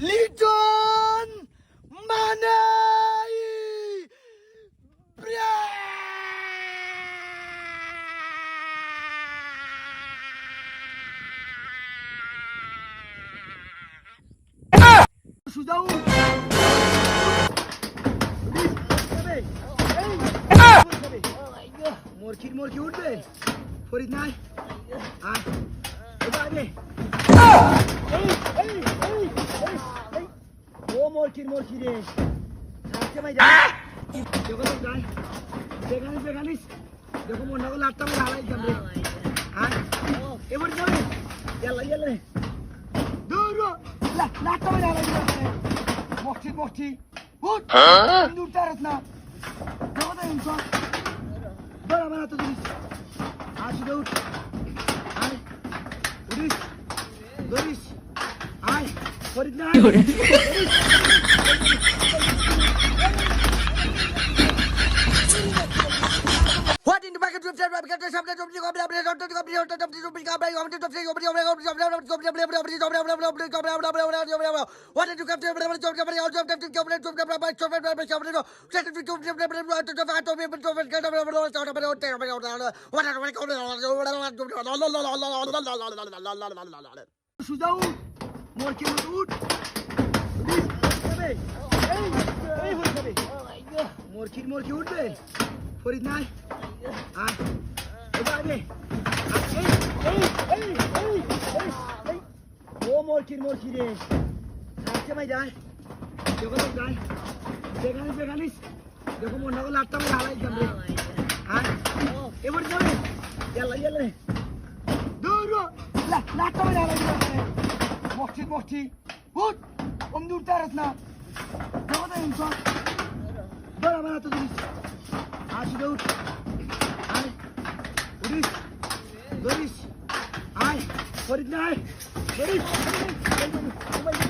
Lidon Manai! મોરખી મોરખી ઉઠ બે. ફરી નાય હા. মরকির মরকি রে আজকে ভাই যা দেখো তো যাই দেখানিস দেখানিস দেখো মনে করলে আটটা মনে হারাই যাবে হ্যাঁ এবার যাবে। ইয়াল্লা ইয়াল্লা দূর লাটটা মনে হারাই যাবে মরছি মরছি উঠ। না। ইনসান ধর আমার হাতে ধরিস। আর শুধু উঠ। আয়। উঠিস ধরিস। আয়। ফরিদ না। সুজাউদ মোর কি উঠ এই এই হয়ে যাবে মোরকির মোরকি উঠবে ফরিদ নাই মরকির মরকি রে আজকে ভাই যাই তো যাই দেখানিস দেখানিস দেখো মনে করলে আটটা মনে হারাই যাবে হ্যাঁ এবার যাবে ইয়াল্লা ইয়াল্লা দূর লাটটা মনে হারাই যাবে মরছি মরছি উঠ কম দূর তারত না দেখো তো ইনসান ধর ধরিস আর শুধু উঠ আয় Doriz. Ai, Doriz, ai. Doriz.